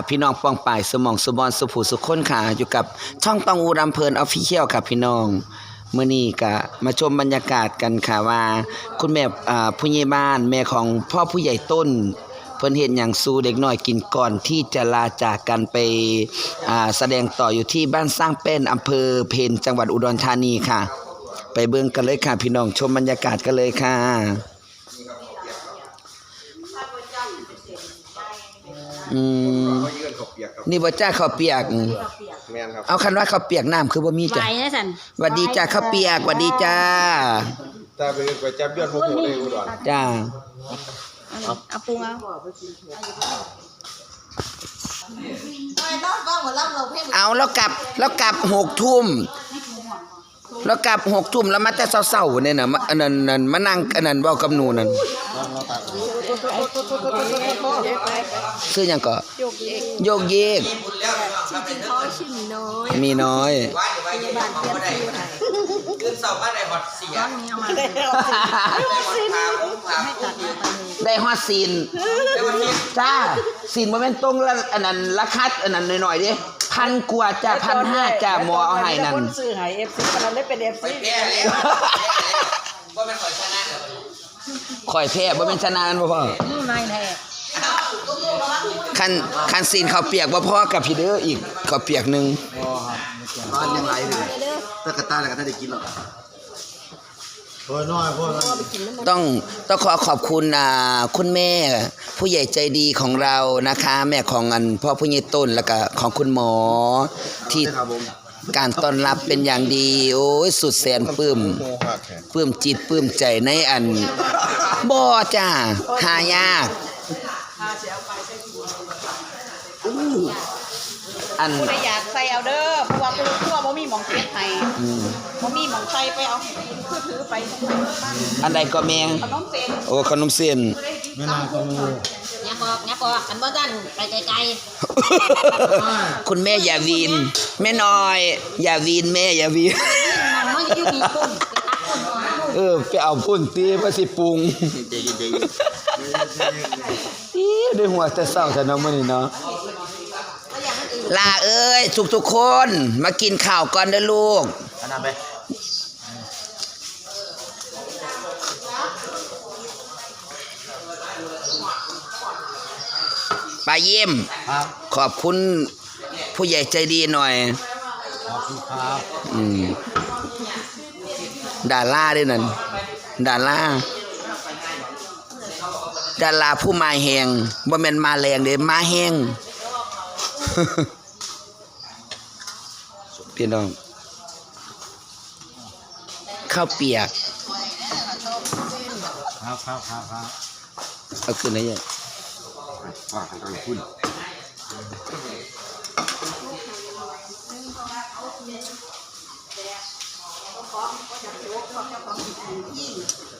บพี่น้องปองป่ายสมองสุบอนสุผูสุขคนค่ะ อยู่กับช่องตองอูรำเพลินออฟฟิเชียลค่ะพี่น้องเมื่อนี้ก็มาชมบรรยากาศกันค่ะว่า คุณแม่อ่าผู้ใหญ่บ้านแม่ของพ่อผู้ใหญ่ต้น เพิ่นเห็นอย่างสู้เด็กน้อยกินก่อนที่จะลาจากกันไปอ่าแสดงต่ออยู่ที่บ้านสร้างเป็นอำเภอเพนจังหวัดอุดรธานีค่ะ ไปเบิ่งกันเลยค่ะ พี่น้องชมบรรยากาศกันเลยค่ะ อืมเขายื่นเขาวเปียกครับนี่บ่จ้าข้าวเปียกแม่นครับเอาคันว่าข้าวเปียกน้ำคือบ่มีไหวจ้ะนะสันหวัดดีจ้าข้าวเปียกหวัดดีจ้าถ้าไปไปจับยอดพวกผมเลยอุดรจ้าเอาปรุงเอาเอาแล้วกลับแล้วกลับหกทุ่ม แล้วกลับหกทุ่มแล้วมาแต่เช้าๆเนี่ยน่ะมาอันนั้นนั่นมานั่งอันนั้นเว้ากับหนูนั่นซื้อหยังก็โยกเยกมีน้อย ได้ฮอดซีนจ้าซีนบ่แม่นตรงละอันนั้นราคาอันนั้นหน่อยๆเด้พันกว่าจ้าพันห้าจ้าหมอเอาให้นั่นคนซื้อให้ FC ปานนั้นได้เป็น FC ข่อยแพ้บ่แม่นชนะกันบ่พ่อนู่นนายแท้ คันคันซีนข้าวเปียกบ่พอกับพี่เด้ออีกข้าวเปียกหนึงบ้านยังไงเลยตะกะตาแล้วก็ได้กินหรอกโอ้ยน้อยพวกนั้นต้องต้องขอขอบคุณอ่าคุณแม่ ผู้ใหญ่ใจดีของเรานะคะ แม่ของอันพ่อผู้ใหญ่ต้นแล้วก็ของคุณหมอที่ ครับผมการต้อนรับเป็นอย่างดี โอ้ยสุดแสนปลื้มโมหักแขนปลื้มจิตปลื้มใจในอันบ่จ้าหายาก อู้อันผู้ใดอยากใส่เอาเด้อเพราะว่าผู้ทั่วบ่มีหม่องเก็บให้บ่มีหม่องใส่ไปเอาคือถือไปทั้งไปบ้านอันใดก็แม่ขนมเส้นโอ้ขนมเส้น แม่นางก็มูยักบอกยักบอกกันบ่ดันไปไกลคุณแม่อย่าวีน แม่น้อย อย่าวีนแม่อย่าวีน ๆมันอยู่ดีปุ่มไปตักปุ่มมาเออไปเอาพุ่นตีมาสิปรุงเจ๊เจ๊ อีได้หัวแต่เศร้าแต่น้องมื้อนี้เนาะลาเอ้ยทุกทุกคน มากินข้าวก่อนเด้อลูกอันนั้นไปปลาเยี่ยมครับขอบคุณผู้ใหญ่ใจดีหน่อย ขอบคุณครับ อืมดาราด้วยนั่นดารา ดาราผู้มาแหงบ่แม่นมาแรงเด้มาแหงพี่น้องข้าวเปียกครับครับครับครับเอาขึ้นได้ยังว่าทางการคุณ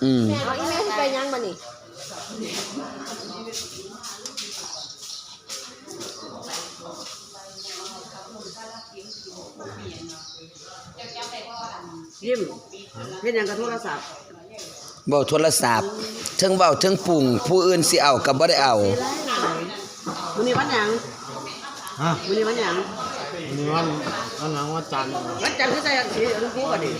อืมเอาอีแม่ไปยังบ่นี่ ยิ้มเฮ็ดหยังกับโทรศัพท์เว้าโทรศัพท์เทิงเว้าเทิงปรุงผู้อื่นสิเอาก็บ่ได้เอามื้อนี้วันหยังฮะมื้อนี้วันหยังวันนี้วันวันหลังวันจันทร์วันจันทร์คือใส่อันสีอันนี้บ่ดิ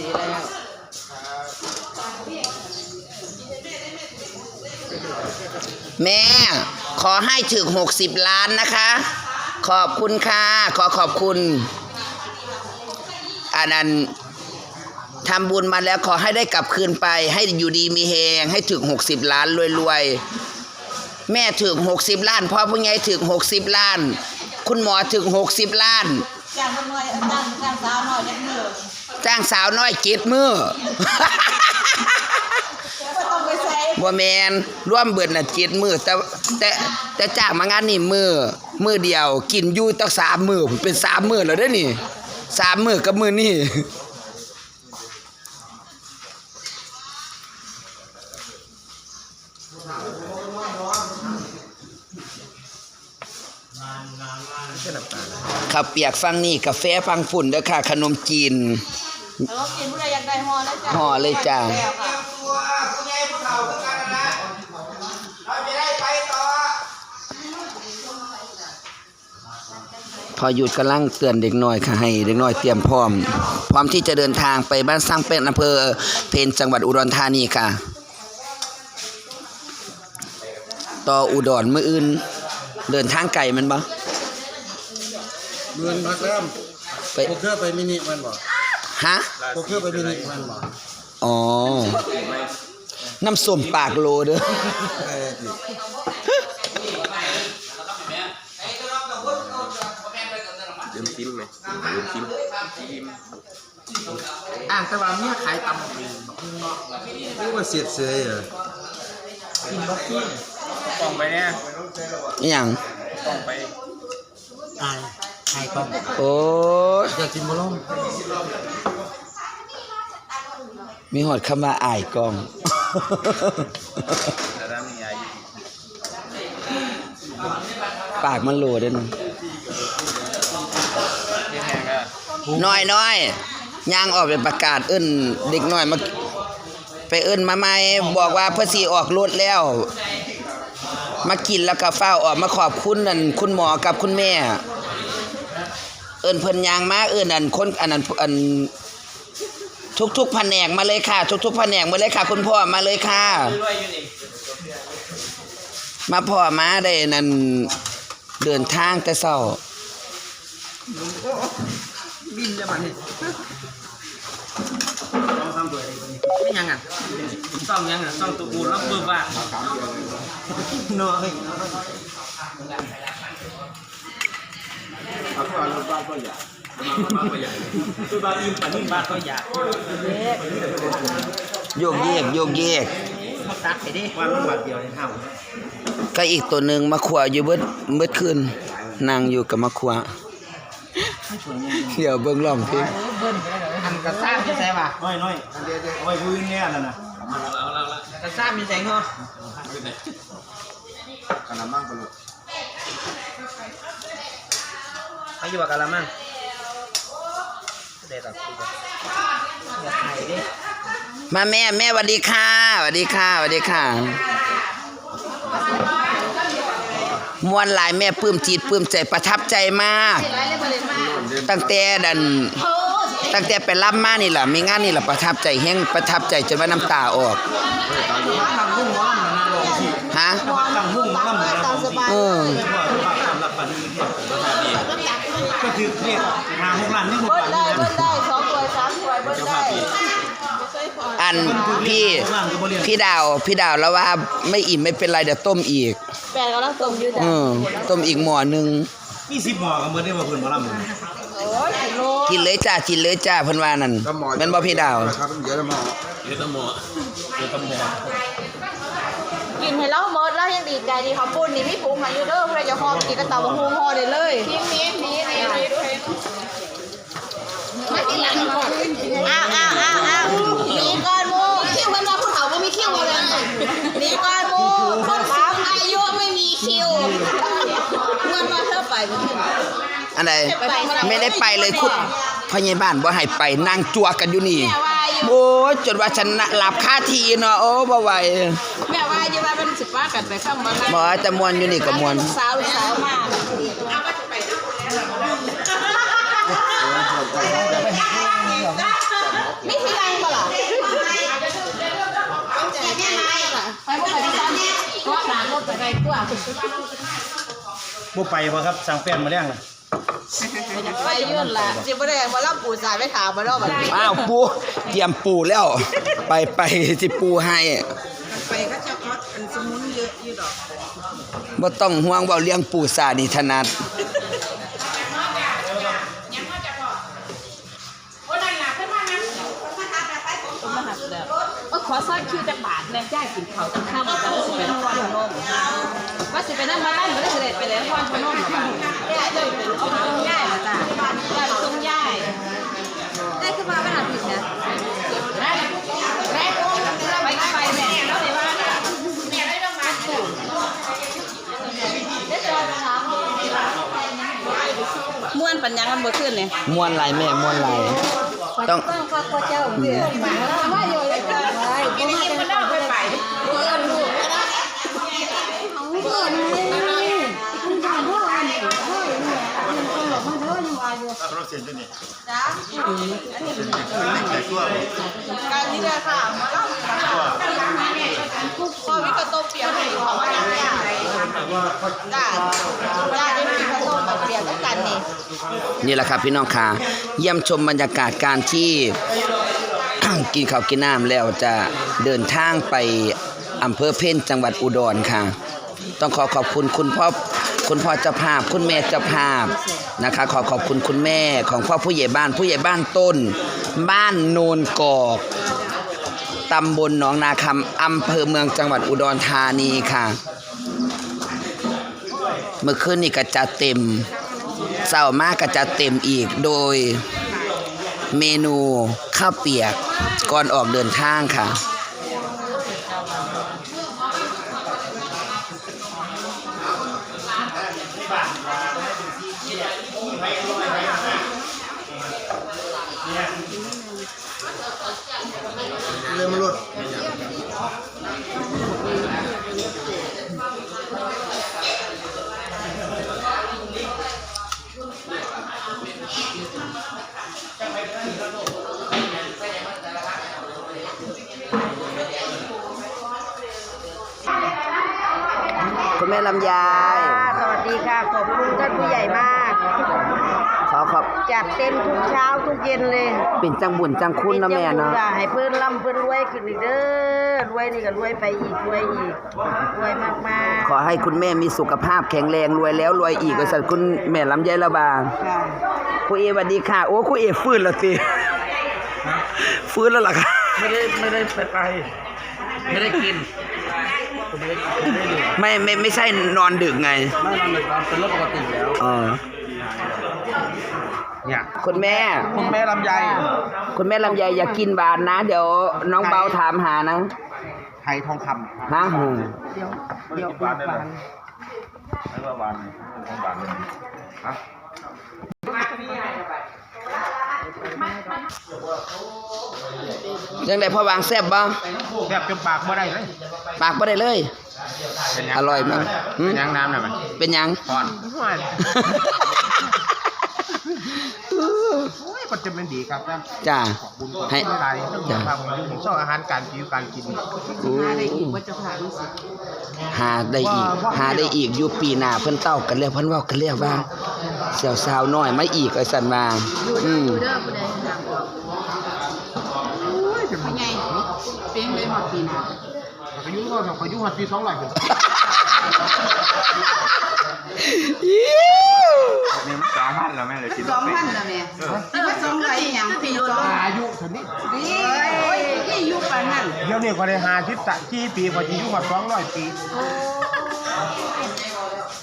สีแล้วแม่ขอให้ถึง60ล้านนะคะ ขอบคุณค่ะ ขอขอบคุณอันนั้นทำบุญมาแล้วขอให้ได้กลับคืนไป ให้อยู่ดีมีแหงให้ถึง60ล้านรวยๆ แม่ถึง60ล้านพ่อผู้ใหญ่ถึง60ล้าน คุณหมอถึง60ล้านจ้างน้อยจ้างจ้างสาวน้อยจักมือ จ้างสาวน้อยเจ็ดมือบ่ต้องไปใส่บ่แมนร่วมเบิดน่ะเจ็ดมือแต่แต่แต่จ้างมางานนี่มือมือเดียว กินอยู่ตั้งสามมือเป็นสามมือแล้วเด้อนี่สามมือกับมือนี่ข้าวเปียกฟังนี่กาแฟฟังฝุ่นเด้อค่ะ ขนมจีน แล้วก็กินผู้ใดอยากไดห่อได้จ้าห่อเลยจ้าวพอหยุดกำลังเตือนเด็กน้อยค่ะให้เด็กน้อยเตรียมพร้อม พร้อมที่จะเดินทางไปบ้านสร้างเป็นอำเภอเพนจังหวัดอุดรธานีค่ะ ต่ออุดรเมื่ออื่น เดินทางไกลมันบ่เมืองพักแล้วไป พวกเธอไปมินิมันบ่ ฮะพวกเครือไปมินิมันบ่อ๋อ น้ำส้มปากโลเด้อเออสิเดิมซิมไหมเดิมซิมอ่างแต่ว่าเมียขายตำเองบอกเนาะเรียกว่าเสียดเสยเหรอกินบักกี้กล่องไปเนี่ยอหย่างกล่องไปอา ยขายต้องโอ้ยอยากกินบ่ล่มมีหอดคำว่าอายกล้องแต่ถ้ามีอายุปากมันโลเด้อนะเรียกแหงก็น้อยน้อยย่างออกไปประกาศเอิ้นเด็กน้อยมาไปเอิ้นมาใหม่บอกว่าเพื่อสิออกรถแล้ว มากินแล้วก็เฝ้าวออกมาขอบคุณนั่นคุณหมอกับคุณแม่ เอิ้นเพิ่นยางมาเอิ้นอันคนอันนั้นอันทุกๆแผนกมาเลยค่ะทุกๆแผนกมาเลยค่ะ คุณพ่อมาเลยค่ะมาพ่อมาได้นั่นเดินทางแต่เช้า บินจะมาเนี่ยไม่ยังอะซ่อมยังอะซ่อมตัวกูแล้วเบิกว่าน้อย คือบาอิมปันนิ่มบาก็อยากโยกเยกโยกเยกมาตักไปดิวันบาทเดียวในเท่าก็อีกตัวหนึ่งมาขวอยู่เบิดเบิดคืนนั่งอยู่กับมาขวเดี๋ยวเบิ่งร้องเพลงอันกระซ่ามีใส่ป่ะน้อยน้อยอันเดียวเดียวเอาไว้พื้นเนี่ยนั่นน่ะกระซ่ามีใส่เหรอขนาดมั่งไปเลย อายุว่ากะละมังเด็ดอะกูอยากไข่ดิมาแม่แม่สวัสดีค่ะสวัสดีค่ะสวัสดีค่ะมวนหลายแม่ปลื้มจิตปลื้มใจประทับใจมาก ตั้งแต่ดันตั้งแต่ไปรับมานี่แหละมีงานนี่แหละประทับใจแห้งประทับใจจนว่าน้ำตาออกทำหุ้งหมอลำนะลองที่ฮะทำหุ้งหมอ ลำนะลองที่เออว่าทำรับปันนี้เนี่ยก็คือเนี่ยหาหกล้านนี่หกเบิ้ลล้านได้นี่เบิ้นะลได้สองถ้วยสามถ้วยเบิ้ลได้อันพี่พี่ดาวพี่ดาวแล้วว่าไม่อิ่มไม่เป็นไรเดี๋ยวต้มอีกแปดกำลังต้มอยู่จ้ะเออต้มอีกหม้อหนึงมีสิบหมอกันเมื่อได้มาเพิ่นหมอลำโอ้ยกิโลกินเลยจ้ากินเลยจ้าเพิ่นว่านั่นแม่นบ่พี่ดาว ครับเดี๋ยวจะหมอ กินให้เราหมดแล้วยังดีใจดีขอบคุณนี่พี่ปุ๋มมาอยู่เด้อเพื่อจะหอมกินกระเต่าหูห่อได้เลยทิ้งนี้นี้นี้ไม่หลังก่อนอ้าวอ้าวอ้าวอ้าวหนีก่อนมูคิวมันว่าผู้เฒ่าไม่มีคิวเลยหนีก่อนมูคนสูงอายุไม่มีคิวเงินมาเท่าไปไม่อันใดไม่ได้ไปเลยคุณพยาบาลบ่ให้ไปนั่งจัวกันอยู่นี่ โอ้ยจนว่าฉันน่ะหลับคาทีเนาะโอ้บ่ไหวแม่ว่าอยู่ว่าเป็นสิบว่ากันไปข้างบ้านบ่จะมวนอยู่นี่ก็มวนสาวสาวมานี่ที่ไรมาล่ะไปบ่ไปพี่ซันก็หลานรถไปไปตัวบ่ไปบ่ครับสั่งแป้นมาแล้วนะ ไปยื่นล่ะสิบ่ได้มารับปู่สายไปถามมาแล้วบัดนี้อ้าวปูเตรียมปูแล้ว ไปไปสิปูให้ไปก็จะคอดอันสมุนเยอะอยู่ดอกบ่ต้องห่วงเว้าเรื่องปูสานี่ถนัด ซอยคิวจากบาทเลยย่ากินเขาตั้งข้าวมันจะสิเป็นวันพนมว่าสิเป็นนั่นมานั่นไม่ได้เสด็จไปแล้ววันพนมหรอบ้างย่าจะเป็นเอาตรงย่ายจ้ะย่าตรงย่ายได้ขึ้นมาไม่หนาผิดนะแรกแรกไปไปแม่แล้วเดี๋ยวว่าแม่ได้ต้องมาตู่ได้จอถามม่วนปัญญังมันบ่ขึ้นเนี่ย มวนหลายแม่มวนหลาย ต้องข้าพเจ้าเดือดมาว่าอยู่ ไม่มันเล่าไปไปเปิดเปิดเลยคุณจำพ่อเนี่ยพ่อเนี่ยมันตลกมันเท่ยังอเราเสียนด้วนี่จ้าการนี้เลยค่ะมาเล่าตัวพ่องนี้พ่อวิกาโตเปียกกันนี่นี่แหละครับพี่น้องค่ะเยี่ยมชมบรรยากาศการที่ กินข้าวกินน้ำแล้วจะเดินทางไปอำเภอเพ่นจังหวัดอุดรค่ะ ต้องขอขอบคุณคุณพ่อคุณพ่อเจ้าภาพ คุณแม่เจ้าภาพนะคะ ขอขอบคุณคุณแม่ของพ่อผู้ใหญ่บ้าน ผู้ใหญ่บ้านต้น บ้านโนนกอกตำบลหนองนาคำอำเภอเมืองจังหวัดอุดรธานีค่ะ เมื่อคืนนี้ก็จะเต็มเศร้ามากก็จะเต็มอีกโดย เมนูข้าวเปียกก่อนออกเดินทางค่ะ คุณแม่ลำยายสวัสดีค่ะ ขอบคุณท่านผู้ใหญ่มาก ขอขอบจัดเต็มทุกเช้าทุกเย็นเลยเป็นจังบุญจังคุณนะแม่เนาะจ้ให้เพื่อนร่ำเพื่อนรวยขึ้นอีกเด้อรวยนี่ก็รวยไปอีกรวยอีกรวยมากขอให้คุณแม่มีสุขภาพแข็งแรงรวยแล้วรวยอีกก็สัตว์คุณแม่ลำยายละบาๆค่ะคุณเอสวัสดีค่ะ โอ้คุณเอฟื้นแล้วสิฟื้นแล้วล่ะค่ะไม่ได้ไม่ได้ไปไปไม่ได้กินไม่ไม่ไม่ใช่นอนดึกไงไม่นอนเลยครับเป็นเรื่องปกติแล้วเออเนี่ยคุณแม่ คุณแม่ลำไยคุณแม่ลำไยอย่ากินหวานนะ เดี๋ยวน้องเบาถามหานะไทยทองคฮะหืมเดี๋ยวเดี๋ยวปลูกฝังำไม่ว่าหวานของหวานเลยฮะ ยังไงพ่อวางแซ่บบ้างแทบจนปากไม่ได้เลยปากไม่ได้เลยเป็นงอร่อยมากหืมเป็นยังน้ำหน่อยไหมเป็นหยังก่อนโอ้ยก็จะเป็นดีครับนะจ้าขอบคุณขอบให้คุณหลายๆต้องจ้ะทำยุ่งชอบอาหารการกินการกินอะไรอีกว่าจะผ่านรู้สึกหาได้อีก หาได้อีกอยู่ปีหน้าเพิ่นเต้ากันแล้วเพิ่นเว้ากันแล้วว่า เสี่ยวสาวน้อยมาอีกไอ้สันมาอืมเด้อผู้ใดทางออกเป็นไงเปียงเลยหมดปีหนาขยุ่งก็ขยุ่งหัดปีสองร้อยผมนี่มันสามพันแล้วแม่เลยกินสองพันนะแม่ที่ว่าสองร้อยอย่างพี่สองอายุเท่านี้นี่ที่ยุคปานนั้นเดี๋ยวนี้ก็ได้หาชิดตะที่ปีพอจะอยู่หัดสองร้อยปี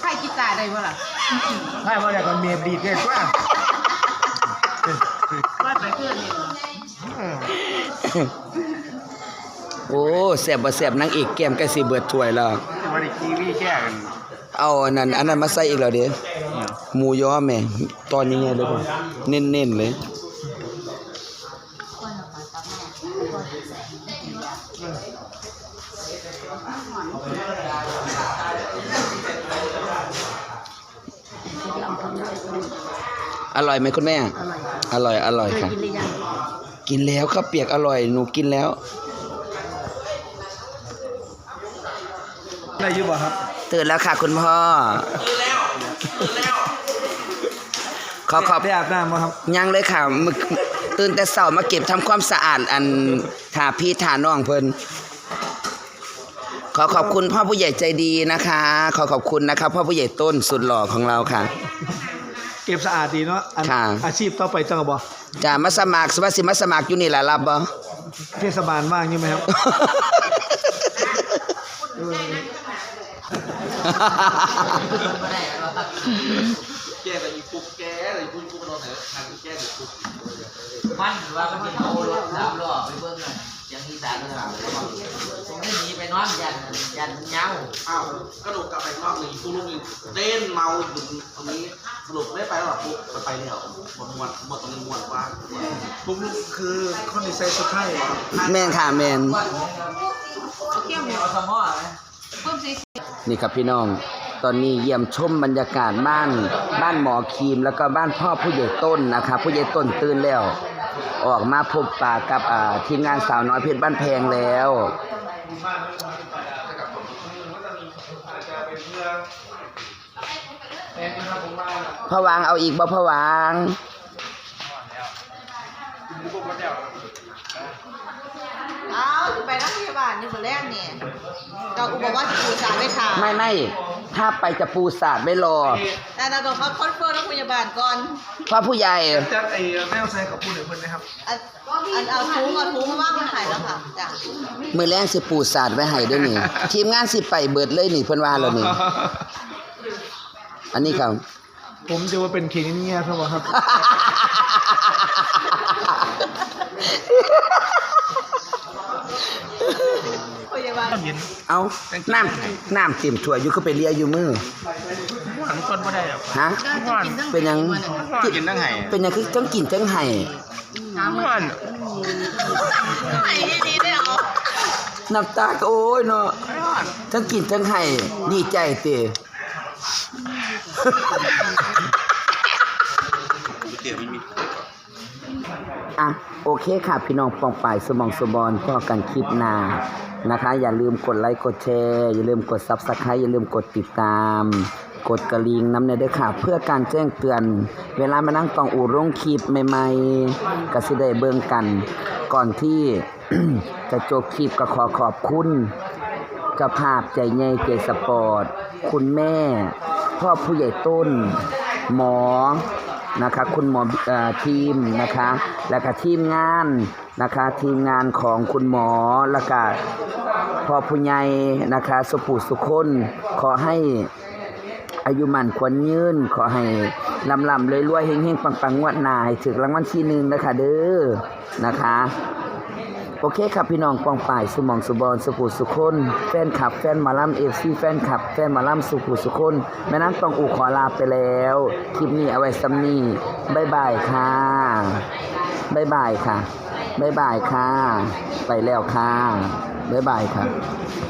ใครกีตาร์ได้บ่ล่ะใช่ว่าอยากจะเมียดีเกินกว่าว่าไปเพื่อนนี่โอ้แซ่บบ่แซ่บนางเอกแก้มใกล้สิเบิดถ้วยแล้วมาได้กีวีแก้กันเอาอันนั้นอันนั้นมาใส่อีกแล้วเด้หมูยอแม่ตอนนี้ไงเลยบ่เน้นๆเลย อร่อยไหมคุณแม่ อร่อย อร่อยค่ะกินหรือยังกินแล้วข้าวเปียกอร่อย หนูกินแล้ว ได้ยุบครับ ตื่นแล้วค่ะ คุณพ่อขอขอบได้อาบน้ำมาครับ ยังเลยค่ะมึกตื่นแต่เช้ามาเก็บทำความสะอาดอันทาพี่ทาน้องเพิ่น ขอขอบคุณพ่อผู้ใหญ่ใจดีนะคะ ขอขอบคุณนะครับพ่อผู้ใหญ่ต้นสุดหล่อของเราค่ะ เก็บสะอาดดีเนาะอันค่ะ อาชีพต่อไปจังหวะจะมาสมัครสวัสดิมาสมัครอยู่นี่แหละรับบ่ เทศบาลว่างใช่ไหมครับ มันว่ามันจะเอารถสามล้อไปเบิ่งน่ะยั งอีสานเลยไม่หนีไปนอนยันยันเงาอ้าวกระโดดกลับไปรอบหนึ่งปุ๊กลุกอีกเต้นเมาอยู่ตรงนี้สรุปไม่ไปหรอกปุ๊กมันไปแล้วหมดมวนหมดตรงนี้มวนว่าปุ๊กลุกคือคนที่ใส่สุดท้ายแมนค่ะแมนนี่ครับพี่น้อง ตอนนี้เยี่ยมชมบรรยากาศบ้าน บ้านหมอครีมแล้วก็บ้านพ่อผู้ใหญ่ต้นนะคะ ผู้ใหญ่ต้นตื่นแล้ว ออกมาพบปะกับทีมงานสาวน้อยเพชรบ้านแพงแล้วพะวางเอาอีกบ่พะวางเอาไปนักพยาบาลนี่คนแรกเนี่ยเรากูบอกว่าจะปูสารไม่ขาดไม่ไม่ถ้าไปจะปูศาสตร์ไม่รอแต่เราต้องเขาคอนเฟิร์มนักพยาบาลก่อนเพราะผู้ใหญ่จัดไอ้แมวใส่กับผู้หนึ่งคนนะครับอันอันเอาถุงเอาถุงมาว่างมันหายแล้วค่ะจ้ะมือแรงสิปูศาสตร์ไว้ให้ด้วยนี่ ทีมงานสิไปเบิดเลยนี่เพิ่นว่าแล้วนี่อันนี้ครับ ผมจะว่าเป็นเคนิเนียครับผมครับ พยาบาลเอาน้ำน้ำเต็มถ้วยอยู่ก็ไปเลียอยู่มือหันต้นบ่ได้หรอกฮะเป็นหยังกินตั้งไห้เป็นหยังคือต้องกินทั้งไห้มันไหนดีๆได้เหรอน้ำตาก็โอ้ยเนาะทั้งกินทั้งไห้ดีใจเต อะโอเคค่ะ พี่น้องปองป่ายสมองสมบอนก็กันคลิปหน้านะคะ อย่าลืมกดไลค์กดแชร์ อย่าลืมกดซับสไครต์อย่าลืมกดติดตาม กดกระลิงน้ำเนยด้วยค่ะ เพื่อการแจ้งเตือน เวลามานั่งตองอูร่งคลิปใหม่ๆก็สิได้เบิ่งกัน ก่อนที่ จะจบคลิปก็ขอขอบคุณเจ้าภาพใจใหญ่ใจสปอร์ต คุณแม่ พ่อผู้ใหญ่ต้น หมอ นะคะคุณหมออทีมนะคะแล้วก็ทีมงานนะคะทีมงานของคุณหมอแล้วก็พ่อผู้ใหญ่นะคะสุปุสุคนขอให้อายุมันควรยืนขอให้ลำลำรวยๆเฮงๆปังๆงวดหนาให้ถึงรางวัลที่หนึ่งนะคะเด้อนะคะ โอเคครับพี่น้องปองป่ายสุหมองสุบอลสุขุสุคนแฟนคลับ แฟนมาล่ำเอฟซีแฟนคลับ แฟนมาล่ำสุขุสุคนแม่น้ำตองอูขอลาไปแล้ว คลิปนี้เอาไว้ซ้ำนี้บายบายค่ะบายบายค่ะบายบายค่ะ ไปแล้วค่ะบายบายค่ะ